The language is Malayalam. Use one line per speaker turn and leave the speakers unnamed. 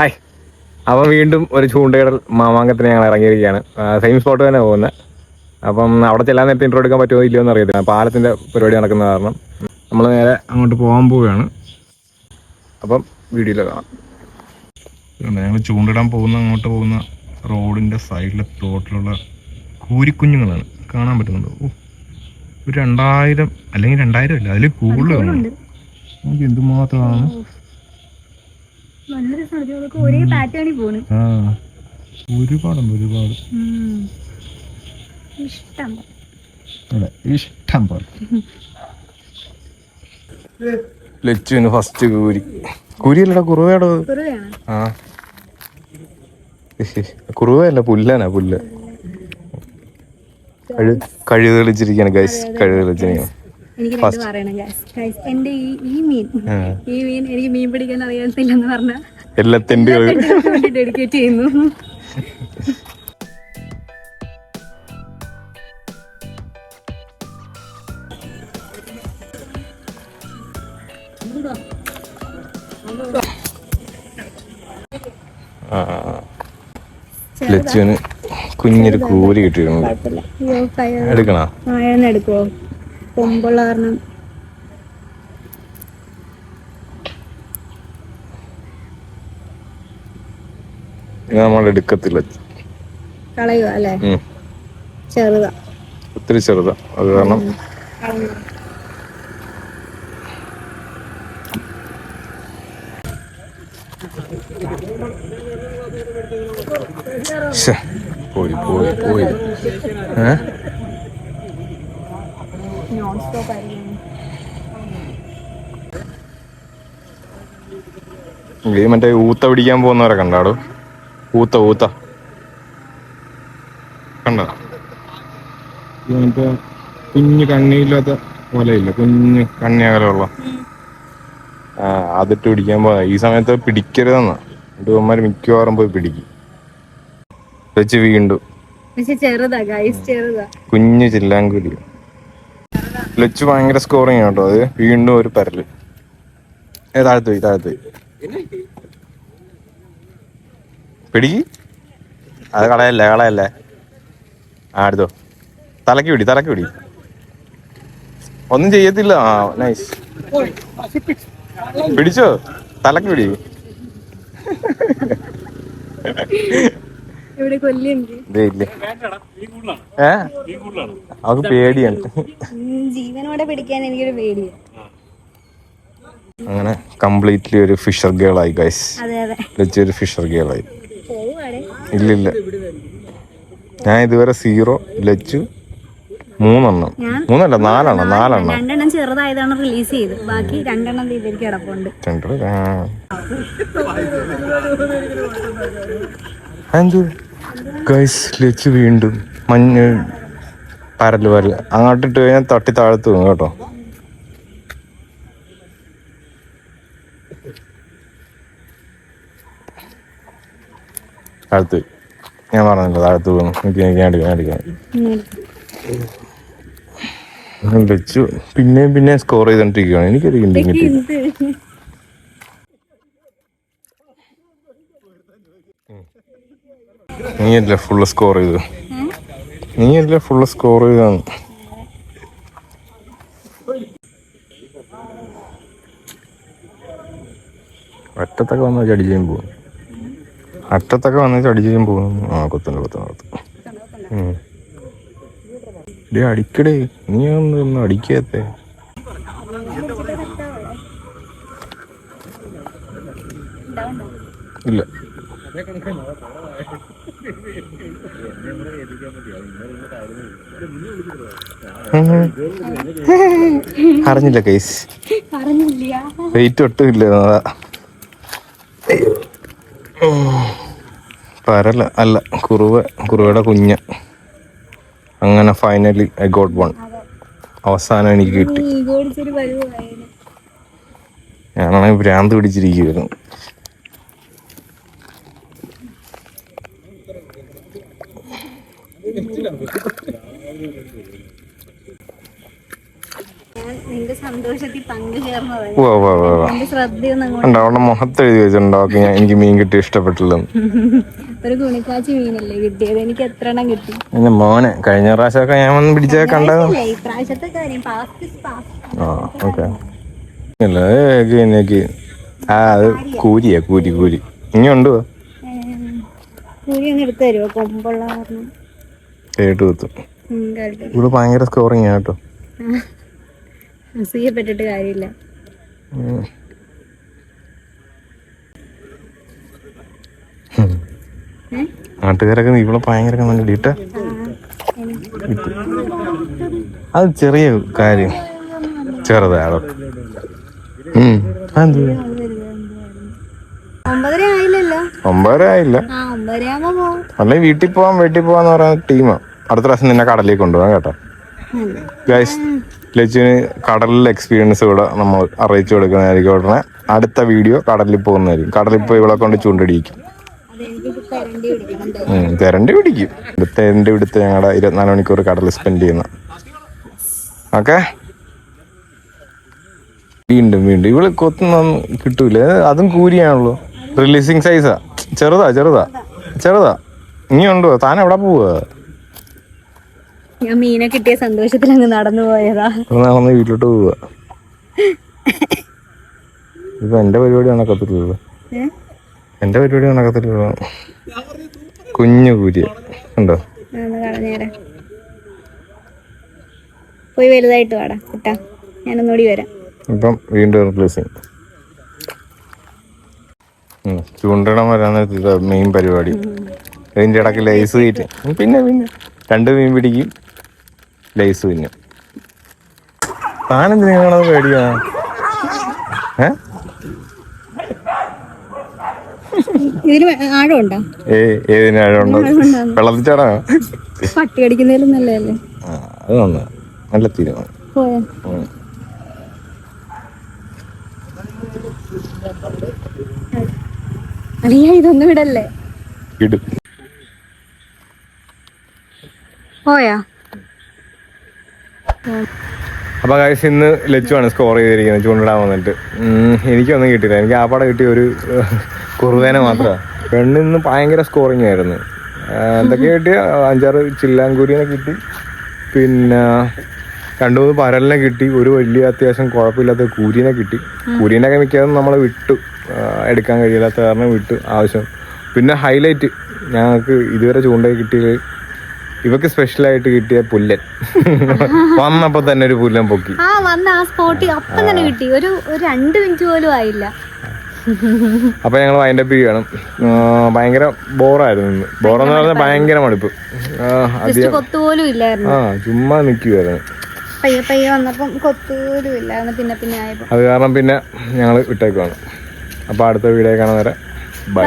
ഹായ്. അപ്പം വീണ്ടും ഒരു ചൂണ്ടയിടൽ മാമാങ്കത്തിന് ഞങ്ങൾ ഇറങ്ങിയിരിക്കുകയാണ്. സെയിം സ്പോട്ട് തന്നെ പോകുന്നത് അപ്പം അവിടെ ചെല്ലാൻ നേരത്തെ ഇൻട്രോ എടുക്കാൻ പറ്റുമോ ഇല്ലയോ എന്ന് അറിയത്തില്ല. പാലത്തിന്റെ പരിപാടി നടക്കുന്ന കാരണം നമ്മൾ നേരെ അങ്ങോട്ട് പോകാൻ പോവുകയാണ്. അപ്പം വീഡിയോയിൽ കാണാം. ഞങ്ങൾ ചൂണ്ടിടാൻ പോകുന്ന അങ്ങോട്ട് പോകുന്ന റോഡിന്റെ സൈഡിലെ തോട്ടിലുള്ള കൂരിക്കുഞ്ഞുങ്ങളാണ്. കാണാൻ പറ്റുന്നുണ്ട്? ഓ ഒരു രണ്ടായിരം അല്ലെങ്കിൽ രണ്ടായിരം അല്ല അതിൽ കൂടുതലാണ്? എന്തുമാത്രമാണ്
നല്ല രസമാണ്. ഇതൊക്കെ ഒരേ പാറ്റേണിൽ പോണ്.
ആ. ഒരുപാടുണ്ട് ഒരുപാട്.
ഇഷ്ടം.
അതെ ഇഷ്ടം പോലെ. ലച്ചുവിന് ഫസ്റ്റ് കൂരി. കുരിയല്ലടാ കുറുവയാടോ ആ. കുറുവയല്ല പുല്ലാനാ പുല്ല്. കഴു കഴുക് കളിച്ചിരിക്കാണ് ഗൈസ് കഴുക് കളിച്ചിരിക്കണം
എനിക്ക് രണ്ട് പറയണം ഗൈസ് എന്റെ ഈ ഈ മീൻ ഈ മീൻ എനിക്ക് മീൻ പിടിക്കാൻ അറിയാത്തില്ലെന്ന് പറഞ്ഞ
എല്ലാ തെണ്ടുകൾ.
ഡെഡിക്കേറ്റ് ചെയ്യുന്നു.
ലച്ചുവിന് കുഞ്ഞൊരു കൂലി കിട്ടിയിരുന്നു എടുക്കണോ?
എടുക്കുവോ? കൊമ്പുള്ള കാരണം.
നമ്മൾ എടുക്കത്തില്ല.
കളയുക അല്ലേ. ചെറുതാ.
ഒത്തിരി ചെറുതാ. അത് കാരണം പോയി പോയി പോയി. ഏ?
നോൺ സ്റ്റോപ്പ് ആയിരിക്കും
ഈ മറ്റേ ഊത്ത പിടിക്കാൻ പോകുന്നവരെ കണ്ടാടോ? ഊത്ത ഊത്ത. കണ്ട? മറ്റേ കുഞ്ഞു കണ്ണിയില്ലാത്ത പോലെയില്ല കുഞ്ഞു കണ്ണിയകലമുള്ള ആ അതിട്ട് പിടിക്കാൻ പോകാം ഈ സമയത്ത് പിടിക്കരുതെന്നാ. ഇവന്മാര് മിക്കവാറും പോയി പിടിക്കും. വെച്ച് വീണ്ടും.
ചെറുതാ ഗൈസ് ചെറുതാ.
കുഞ്ഞു ചില്ലാങ്കുലി. ലച്ച് ഭയങ്കര സ്കോറിങ് കേട്ടോ. അത് വീണ്ടും ഒരു പരൽ. ഏ താഴത്ത് പോയി താഴത്ത് പോയി. പിടിക്ക് അത് കളയല്ലേ കളയല്ലേ. ആ എടുത്തോ. തലക്ക് പിടി തലക്ക് പിടി. ഒന്നും ചെയ്യത്തില്ല. ആ നൈസ് പിടിച്ചോ? തലക്ക് പിടി. ഏ? അവക്ക് പേടിയാണ്.
ജീവനോടെ പിടിക്കാൻ എനിക്കൊരു പേടിയാ.
അങ്ങനെ കംപ്ലീറ്റ്ലി ഒരു ഫിഷർ ഗേൾ ആയി ഗൈസ് ലച്ച് ഒരു ഫിഷർ ഗേൾ ആയി
ഇല്ല
ഇല്ലില്ല. ഞാൻ ഇതുവരെ സീറോ ലച്ചു മൂന്നെണ്ണം. മൂന്നല്ല നാലെണ്ണം നാലെണ്ണം.
രണ്ടെണ്ണം ചെറുതായതാണ് റിലീസ് ചെയ്ത്. ബാക്കി രണ്ടെണ്ണം ദേ ഇവർക്ക് കിടപ്പുണ്ട്.
രണ്ട് ഗൈസ് ലച്ച് വീണ്ടും മഞ്ഞ് പരൽ പരൽ. അങ്ങോട്ടിട്ട് കഴിഞ്ഞാൽ തട്ടി താഴത്ത് പോകും കേട്ടോ. താഴത്ത്. ഞാൻ പറഞ്ഞില്ല താഴത്ത് പോകുന്നു എനിക്ക് ഞാൻ ലച്ചു പിന്നെയും പിന്നെയും സ്കോർ ചെയ്തോണ്ടിരിക്കുകയാണ് എനിക്കൊരു കിട്ടി നീയല്ലേ ഫുള്ള് സ്കോർ ചെയ്തു നീയല്ലേ ഫുള്ള് സ്കോർ ചെയ്താണ് അറ്റത്തൊക്കെ വന്ന് ചടി ചെയ്യാൻ പോകും. അറ്റത്തൊക്കെ വന്ന് ചടി ചെയ്യാൻ പോകും. ആ കുത്തുന്നു കുത്തുന്നു കൊത്തും അടിക്കടേ. നീ ഒന്നും അടിക്കാത്തേ. ഇല്ല. അറിഞ്ഞില്ല കേസ് വെയിറ്റ് ഒട്ടും ഇല്ല. പരല അല്ല കുറുവ കുറുവയുടെ കുഞ്ഞ്. അങ്ങനെ ഫൈനലി ഐ ഗോട്ട് വൺ അവസാനം എനിക്ക് കിട്ടി. ഞാനാണെങ്കിൽ ഭ്രാന്ത് പിടിച്ചിരിക്കുവായിരുന്നു
ഞാൻ നിന്റെ സന്തോഷത്തിൽ പങ്കുചേർന്നതാണ്
ഉവ്വ് ഉവ്വ് ഉവ്വ് ഉവ്വ്.
എന്റെ ശ്രദ്ധയൊന്നും അങ്ങോട്ട്
ഉണ്ടോ അവിടെ മുഖത്ത് എഴുതി വെച്ചിട്ടുണ്ടാവും. ഞാൻ എനിക്ക് മീൻ കിട്ടി ഇഷ്ടപ്പെട്ടില്ലെന്ന്.
ഒരു ഗുണിക്കാച്ചി മീനല്ലേ കിട്ടിയത്? എനിക്ക് എത്ര എണ്ണം കിട്ടി?
എന്റെ മോനെ കഴിഞ്ഞ പ്രാവശ്യമൊക്കെ ഞാൻ വന്ന് പിടിച്ചേ കണ്ടത്. എനിക്ക് ആ അത് കൂരിയാ കൂരി കൂരി. ഇനി ഉണ്ടോ
കേട്ടു ഒന്ന് എടുത്തു തരുമോ കൊമ്പുള്ള കാരണം.
കേട്ട് കുത്തും
ഉം, കേട്ടോ.
ഇവിടെ ഭയങ്കര സ്കോറിങ് കേട്ടോ.
ആ. അസൂയപ്പെട്ടിട്ട് കാര്യമില്ല?
നാട്ടുകാരൊക്കെ ഇവിടെ ഭയങ്കര
എനിക്ക്
അത് ചെറിയ കാര്യം. ചെറുതാണ്
ഒമ്പതര
ആയില്ല. വീട്ടിൽ പോവാൻ വീട്ടിൽ പോവാന്ന് പറയുന്ന ടീമാ. അടുത്ത പ്രാവശ്യം നിന്നെ കടലിൽ കൊണ്ടുപോകാം കേട്ടോ. ഗൈസ് ലച്ചുവിന് കടലിലെ എക്സ്പീരിയൻസ് ഇവിടെ നമ്മൾ അറിയിച്ചു കൊടുക്കുന്നതായിരിക്കും ഉടനെ. അടുത്ത വീഡിയോ കടലിൽ പോകുന്നതായിരിക്കും. കടലിൽ പോയി ഇവിടെ കൊണ്ട് ചൂണ്ടടിക്കും.
അതെനിക്ക് തരണ്ടി
പിടിക്കും. ഇവിടുത്തെ എന്റെ ഇവിടുത്തെ ഞങ്ങളുടെ ഇരുപത്തിനാല് മണിക്കൂർ കടലിൽ സ്പെൻഡ് ചെയ്യുന്ന. ഓക്കെ? വീണ്ടും വീണ്ടും. ഇവൾ കൊത്തൊന്നും കിട്ടൂല. അതും കൂരിയാണല്ലോ. റിലീസിങ് സൈസാ ചെറുതാ ചെറുതാ. ചെറുതാ. ഇനിയുണ്ടോ? താൻ എവിടെ പോവാ?
ഞാൻ മീനെ കിട്ടിയ സന്തോഷത്തിൽ അങ്ങ് നടന്നു പോയതാ.
നടന്ന് വീട്ടിലോട്ട് പോവുക ഇപ്പൊ എന്റെ പരിപാടി നടക്കത്തില്ലല്ലോ? എന്റെ പരിപാടി നടക്കത്തില്ലല്ലോ. കുഞ്ഞു കൂരിയ. ഉണ്ടോ?
പോയി വലുതായിട്ട് വാടാ കിട്ടാ. ഞാനൊന്നുകൂടി വരാം.
ഇപ്പം വീണ്ടും റിലീസിങ് ചൂണ്ടണം വരാൻ നേരത്തെ മെയിൻ പരിപാടി. ഇതിന്റെ ഇടയ്ക്ക് ലൈസ് കയറ്റി. പിന്നെ പിന്നെ. രണ്ട് മീൻ പിടിക്കും. ലൈസ് തിന്നും താനെന്തിനാ നിങ്ങളത് പേടിയാ? ഏ?
ഇതിന് ആഴമുണ്ടോ?
ഏ ഏതിനാഴുണ്ടോ വെള്ളത്തിൽ ചാടാ
പട്ടി അടിക്കുന്നതിലും നല്ലതല്ലേ?
ആ അത് നന്നാ. നല്ല തീരുമാനം. ഉം.
ഇതൊന്നും വിടല്ലേ
ഇടും.
പോയാ?
അപ്പൊ കാശ് ഇന്ന് ലച്ചുവാണ് സ്കോർ ചെയ്തിരിക്കുന്നത്. ചൂണ്ടിടാൻ വന്നിട്ട്. എനിക്കൊന്നും കിട്ടിയില്ല. എനിക്ക് ആ പടം കിട്ടിയ ഒരു കുറുവേന മാത്രമാണ് പെണ്ണിന്ന് ഭയങ്കര സ്കോറിങ് ആയിരുന്നു. എന്തൊക്കെ കിട്ടിയ? അഞ്ചാറ് ചില്ലാങ്കൂരിനെ കിട്ടി. പിന്നെ രണ്ടു മൂന്ന് പരലിനെ കിട്ടി. ഒരു വലിയ അത്യാവശ്യം കുഴപ്പമില്ലാത്ത കൂരിനെ കിട്ടി. കൂരിനൊക്കെ മിക്കതും നമ്മൾ വിട്ടു. എടുക്കാൻ കഴിയില്ലാത്ത കാരണം വിട്ടു. ആവശ്യം. പിന്നെ ഹൈലൈറ്റ് ഞങ്ങൾക്ക് ഇതുവരെ ചൂണ്ടയിൽ കിട്ടിയത് ഇവക്ക് സ്പെഷ്യൽ ആയിട്ട് കിട്ടിയ പുല്ലൻ. വന്നപ്പോ തന്നെ ഒരു പുല്ലൻ പൊക്കി.
ആ വന്ന ആ സ്പോട്ടിൽ അപ്പം തന്നെ കിട്ടി. ഒരു ഒരു രണ്ട് മിനിറ്റ് പോലും ആയില്ല.
അപ്പൊ ഞങ്ങൾ വൈൻഡ് അപ്പ് ചെയ്യണം. ഭയങ്കര ബോറായിരുന്നു ബോറെന്ന് പറഞ്ഞാൽ ഭയങ്കര മടുപ്പ്.
കൊത്തുപോലും ഇല്ലായിരുന്നു.
ആ ചുമ്മാ നിൽക്കുമായിരുന്നു
പയ്യെ പയ്യെ വന്നപ്പം കൊത്തുപോലും ഇല്ലായിരുന്നു. പിന്നെ പിന്നെ ആയപ്പോൾ
അത് കാരണം പിന്നെ ഞങ്ങൾ വിട്ടേക്കുവാണ്. അപ്പൊ അടുത്ത വീഡിയോ കാണാൻ വരെ
ബൈ